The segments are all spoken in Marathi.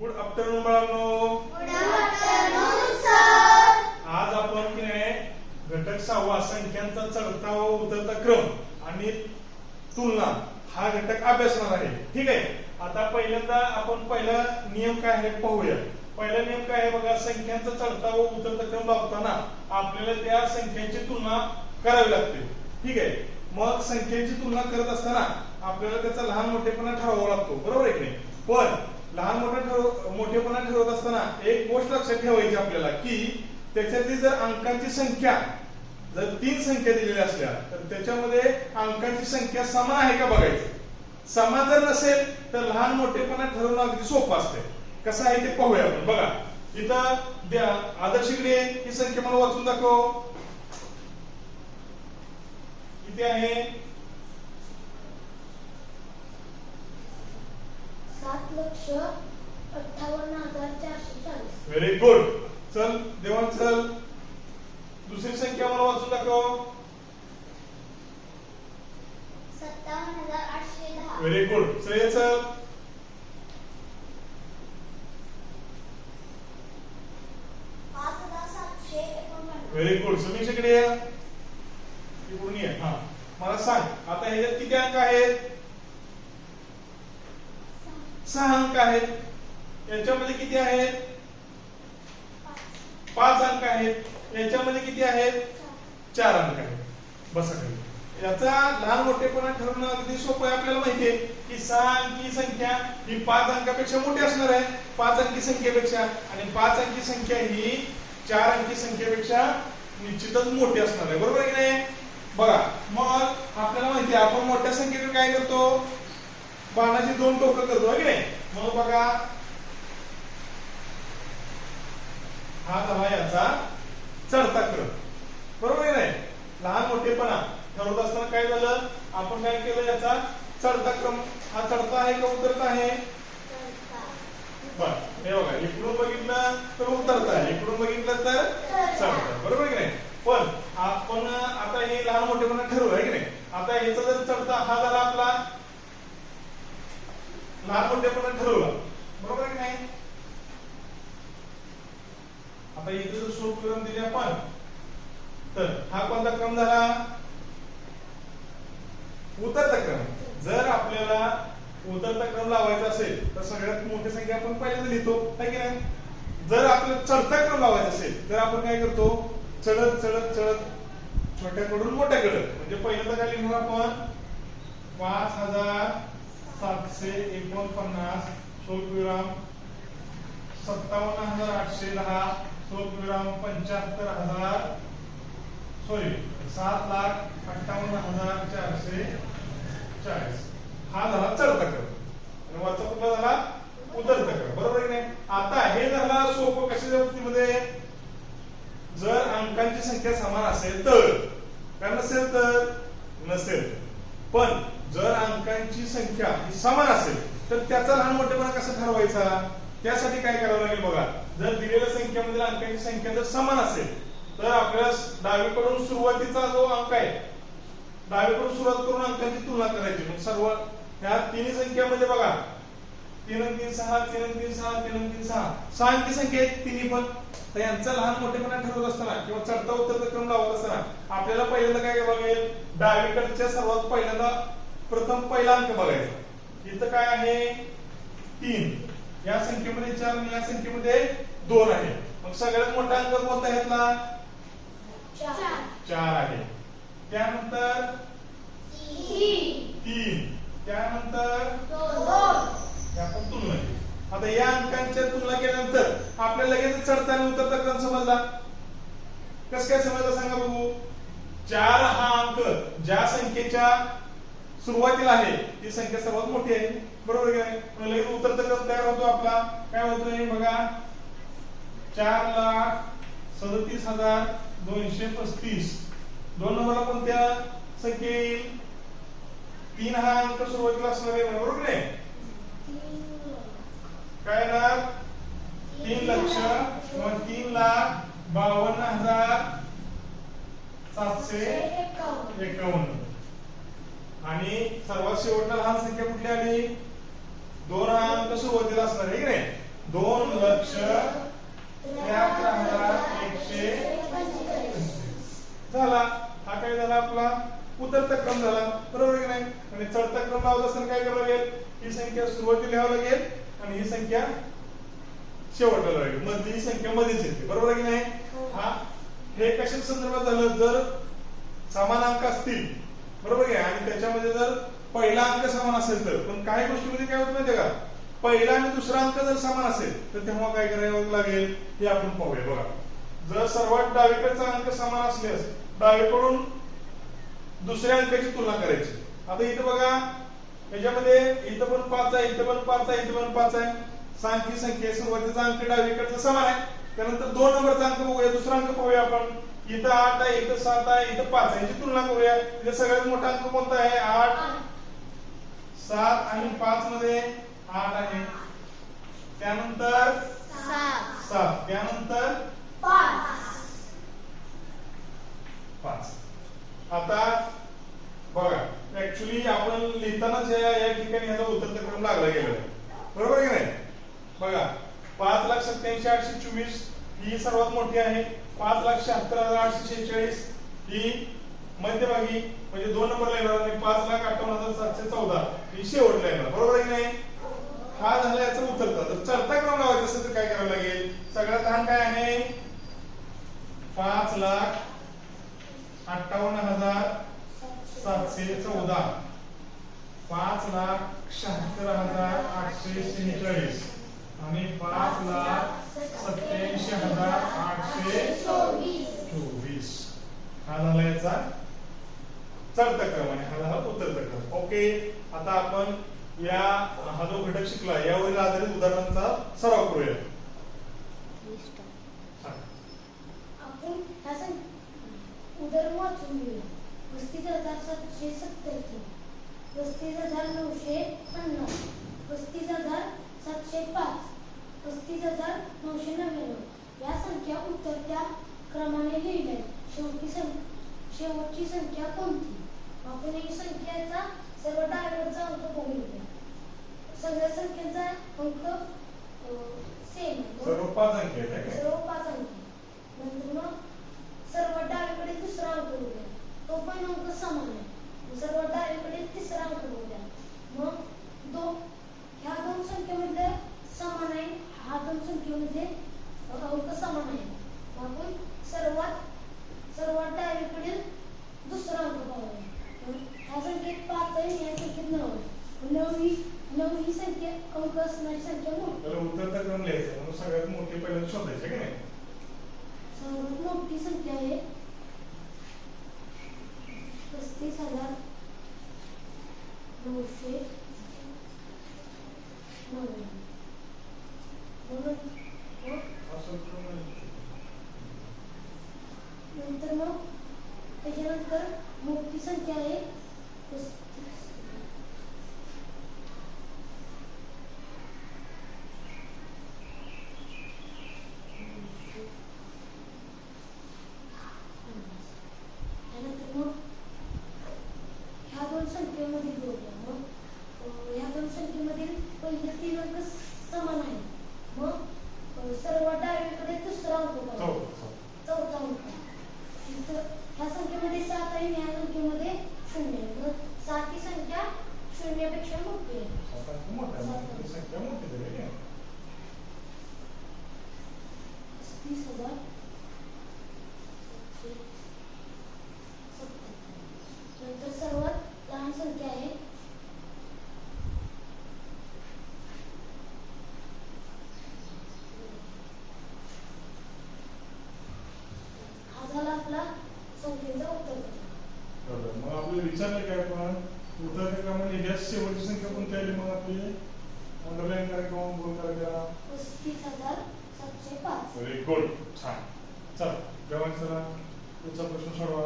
गुड आफ्टरनून मुलांनो आज आपण की नाही घटक सहावा संख्यांचा चढता व उतरता क्रम आणि तुलना हा घटक अभ्यासणार आहे. ठीक आहे? आता पहिल्यांदा आपण पहिला नियम काय आहे पाहूया. पहिला नियम काय आहे बघा संख्यांचा चढता व उतरता क्रम लावताना आपल्याला त्या संख्यांची तुलना करावी लागते. ठीक आहे? मग संख्यांची तुलना करत असताना आपल्याला त्याचा लहान मोठेपणा ठरवावा लागतो. बरोबर आहे की नाही? पण लहान मोठे ठरव मोठेपणा ठरवत असताना एक गोष्ट लक्षात ठेवायची आपल्याला की त्याच्यातली जर अंकांची संख्या जर तीन संख्या दिलेल्या असल्या तर त्याच्यामध्ये अंकांची संख्या समान आहे का बघायचं? समान जर नसेल तर लहान मोठेपणा ठरवणं अगदी सोपं असते कसं आहे ते पाहूया आपण. बघा इथं द्या आदर्शकडे ही संख्या मला वाचून दाखव. किती आहे सात लक्ष अठ्ठावन्न हजार चारशे चाळीस. व्हेरी गुड चल देवान चल. दुसरी संख्या मला वाचून दाखव. सत्तावन्न हजार आठशे दहा. व्हेरी गुड श्रेय चल. पाच हजार सातशे एकोणपन्नास. व्हेरी गुड समीक्षेकडे या इकडून ये हा मला सांग आता ह्याच्यात किती अंक आहेत सहा अंक आहेत. याच्यामध्ये किती आहेत? पाच अंक आहेत. याच्यामध्ये किती आहेत? चार अंक आहेत. बसा याचा लहान मोठेपणा ठरवणं अगदी सोपं आहे आपल्याला माहितीये की सहा अंकी संख्या ही पाच अंकापेक्षा मोठी असणार आहे. पाच अंकी संख्येपेक्षा. आणि पाच अंकी संख्या ही चार अंकी संख्येपेक्षा निश्चितच मोठी असणार आहे. बरोबर आहे की नाही? बघा मग आपल्याला माहिती आहे आपण मोठ्या संख्येकडे काय करतो? बाणाची दोन टोकं करतो की नाही? मग बघा. हा झाला याचा? चढता क्रम बरोबर आहे नाही? लहान मोठेपणा. ठरवत असताना काय झालं? आपण काय केलं याचा? चढता क्रम हा चढता आहे का उतरता आहे? बर. हे बघा इकडून बघितलं तर उतरत आहे. इकडून बघितलं तर चढत बरोबर आहे की नाही? पण आपण आता हे लहान मोठेपणा ठरवलं आहे की नाही? आता ह्याचा जर चढता हा झाला आपला लहान मोठेपणा ठरवला. बरोबर आहे की नाही? आता इथे जर सोप क्रम दिले आपण तर हा कोणता क्रम झाला? उतरता क्रम. जर आपल्याला उतरता क्रम लावायचा असेल तर सगळ्यात मोठी संख्या आपण पहिल्यांदा लिहितो है की नाही? जर आपल्याला चढता क्रम लावायचा असेल तर आपण काय करतो? चढत चढत चढत छोट्याकडून मोठ्याकडे. म्हणजे पहिल्यांदा काय लिहिणार आपण? पाच हजार सातशे एकोणपन्नास स्वल्पविराम सत्तावन्न हजार आठशे दहा स्वल्पविराम पंच्याहत्तर हजार सॉरी सात लाख अठ्ठावन्न हजार चारशे चाळीस. हा झाला चढता क्रम आणि वरचा कुठला झाला? उतरता क्रम बरोबर आहे नाही? आता हे झाला सोपं कशाच्या बाबतीमध्ये जर अंकांची संख्या समान असेल तर. काय नसेल तर? नसेल. पण जर अंकांची संख्या ही समान असेल तर त्याचा लहान मोठेपणा कसा ठरवायचा? त्यासाठी काय करावं लागेल बघा. जर दिलेल्या संख्येमधील अंकांची संख्या जर समान असेल तर आपल्याला डावीकडून सुरुवातीचा जो अंक आहे डावीकडून सुरुवात करून अंकांची तुलना करायची. मग सर्व ह्या तिन्ही संख्यामध्ये बघा. तीन तीन सहा तीन तीन सहा तीन तीन सहा. सहा अंकी संख्या आहेत तिन्ही पण. तर यांचा लहान मोठेपणा ठरवत असताना किंवा चढता उतरता क्रम लावत असताना आपल्याला पहिल्यांदा काय करावं लागेल? डावीकडच्या सर्वात पहिल्यांदा प्रथम पहिला अंक बघायचा. इथं काय आहे? तीन. या संख्येमध्ये चार आणि या संख्येमध्ये दोन आहे. मग सगळ्यात मोठा अंक कोणता आहे यातला चार आहे. त्यानंतर तीन. त्यानंतर आपण तुलना केली आता या अंकांच्या तुलना केल्यानंतर आपल्याला लगेच चढता आणि उतरता क्रम समजला? कस काय समजलं सांगा बघू. चार हा अंक ज्या संख्येच्या सुरुवातीला आहे. ती संख्या सर्वात मोठी आहे. बरोबर लगेच उत्तर तयार होतो आपला? काय होतोय बघा. चार लाख सदतीस हजार दोनशे पस्तीस. दोन नंबरला कोणत्या संख्या येईल? तीन हा अंक सुरुवातीला असणार आहे. बरोबर आहे काय ना तीन लक्ष तीन लाख बावन्न हजार सातशे एकावन्न. आणि सर्वात शेवटला लहान संख्या कुठली आली? दोन हा अंक सुरुवातीला असणार आहे की नाही? दोन लक्ष त्र्याहत्तर हजार एकशे झाला. हा काय झाला आपला? उतरता क्रम झाला. बरोबर की नाही? आणि चढता क्रम लावत असताना काय करावं लागेल? ही संख्या सुरुवातीला लिहावं लागेल आणि ही संख्या शेवटला लागेल. मधली ही संख्या मध्येच येते. बरोबर की नाही? हा. हे कशा संदर्भात झालं? जर समान अंक असतील बरोबर आहे? आणि त्याच्यामध्ये जर पहिला अंक समान असेल तर पण काही गोष्टीमध्ये काय होत माहिती का? पहिला आणि दुसरा अंक जर समान असेल तर तेव्हा काय करावं लागेल? हे आपण पाहूया. बघा. जर सर्वात डावीकडचा अंक समान असल्यास डावीकडून दुसऱ्या अंकाची तुलना करायची. आता इथं बघा याच्यामध्ये इथं पण पाच आहे इथं पण पाच आहे इथं पण पाच आहे. सांख्यिक संख्या सुरुवातीचा अंक डावीकडचा समान आहे. त्यानंतर दोन नंबरचा अंक बघूया. दुसरा अंक पाहूया आपण. इथं आठ आहे इथं सात आहे इथं पाच आहे. याची तुलना करूया. इथे सगळ्यात मोठा अंक कोणता आहे? आठ. सात आणि पाच मध्ये आठ आहे. त्यानंतर सात. त्यानंतर पाच. आता बघा ऍक्च्युली आपण लिहितानाच या या ठिकाणी ह्याचा उतरता क्रम लागला गेलेला आहे बरोबर की नाही? बघा पाच लाख सत्याऐंशी आठशे चोवीस ही सर्वात मोठी आहे. पाच लाख शहात्तर हजार आठशे शेहेचाळीस ही मध्यभागी म्हणजे दोन नंबरला येणार आणि पाच लाख अठ्ठावन्न हजार सातशे चौदा ही शेवटला येणार. बरोबर आहे की नाही? हा झाला याचा उतरता तर चढता क्रम लावायचा असेल तर काय करावं लागेल? सगळ्यात लहान काय आहे? पाच लाख अठ्ठावन्न हजार सातशे चौदा. पाच लाख शहात्तर हजार आठशे शेहेचाळीस. आणि पाच लाख सत्याऐंशी हजार आठशे चोवीस. हा झाला याचा चढता क्रम आणि हा झाला उतरता क्रम. ओके आता आपण या हा जो घटक शिकला यावरील आधारित उदाहरणांचा सराव करूया. हजार सातशे हजार नऊशे पन्नास. हजार सातशे पाच पस्तीस हजार नऊशे नव्याण्णव. या संख्या उतरत्या क्रमाने लिहिल्या. शेवटी सं शेवटची संख्या कोणती? आपण ही संख्याचा सर्व डायव्हरचा अंक बघूया. सगळ्या संख्यांचा अंक सेम सर्व पाच अंक? सर्व पाच अंक नंतर मग सर्वात डावीकडे दुसरा अंक बघूया. तो पण अंक समान आहे. सर्वात डावीकडे तिसरा अंक बघूया. मग दो ह्या दोन संख्येमध्ये समान आहे. हा दोन संख्येमध्ये अंक समान आहे. आपण सर्वात सर्वात डावीकडील दुसरा अंक पाहूया. ह्या संख्येत पाच आहे ह्या संख्येत नऊ आहे. नऊ ही नऊ ही संख्या अंक असणारी संख्या त्याला उतरता क्रम लिहायचा? म्हणून सगळ्यात मोठे पहिल्यांदा शोधायचे की नाही? सर्वात मोठी संख्या आहे. पस्तीस हजार नऊशे नव्याण्णव म्हणून मग असं क्रम आहे. नंतर मग त्याच्यानंतर मोठी संख्या आहे. त्यानंतर मग ह्या दोन संख्येमधील जोड्या मग. ह्या दोन संख्येमधील पहिले तीन अंक समान आहेत. मग अं, सर्वात डावीकडे दुसरा अंक पाहिजे. चौथा, चौथा. अंक. ह्या संख्येमध्ये सात आहे ह्या संख्येमध्ये शून्य आहे. मग सात ही संख्या शून्यापेक्षा मोठी आहे. सात अंक मोठा आहे. म्हणजे ती संख्या मोठी झाली आहे की नाही? पस्तीस हजार सातशे सत्तर नंतर सर्वात लहान संख्या आहे हा झाला आपला संख्येचा उत्तर बरोबर. मग आपल्याला विचारलं काय आपण उतरत्या क्रमाने लिहिल्यास शेवटची संख्या कोणती आली मग आपली अंडरलाईन करा करा करा पस्तीस हजार सातशे पाच. व्हेरी गुड छान. चल जेवण चला पुढचा प्रश्न सोडवा.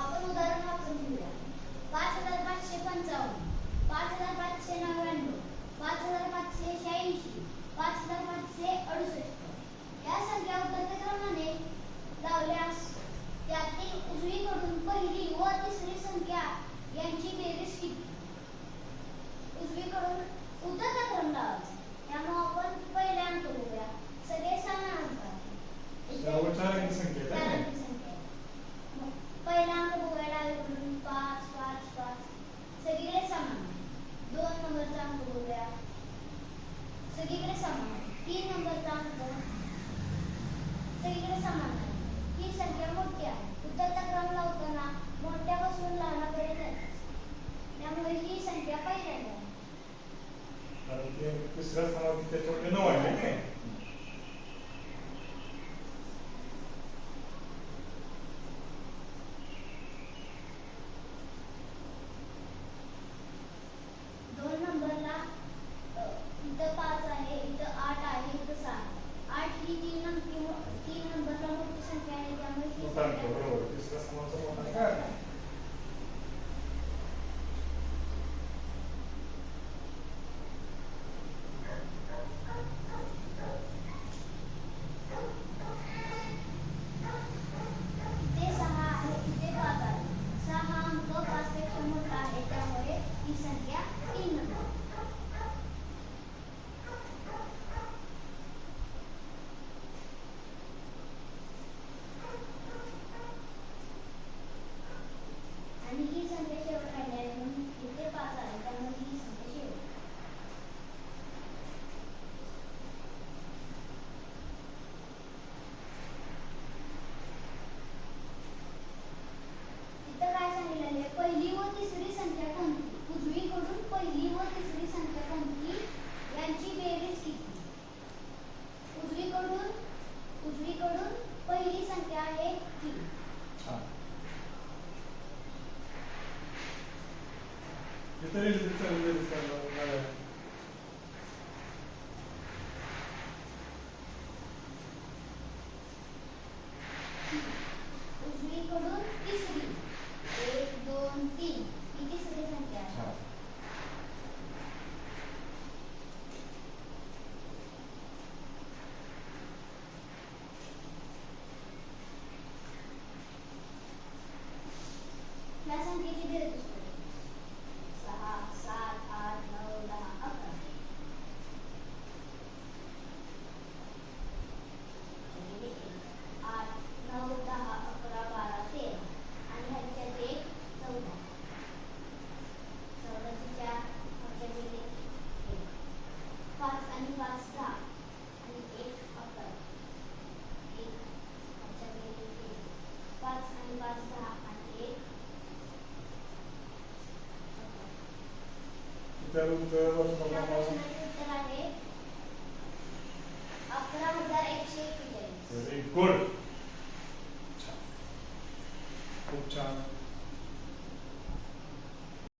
आपण उदाहरण वाचून घेऊया. पाच हजार पाचशे पंचावन्न पाच हजार पाचशे नव्याण्णव पाच हजार पाचशे शहाऐंशी पाच हजार पाचशे अडुसष्ट. या संख्या उतरत्या क्रमाने लावल्यास त्यातील उजवीकडून सगळीकडे समान आहे ही संख्या मोठी आहे. उतरता क्रम लावताना मोठ्यापासून लहानापर्यंत त्यामुळे ही संख्या पहिल्यांदा कारण तिसऱ्या स्थानावरती ते छोटे नऊ आहे Это Лиза Викторовна сказала, да. उत्तर उत्तर उत्तर आहे?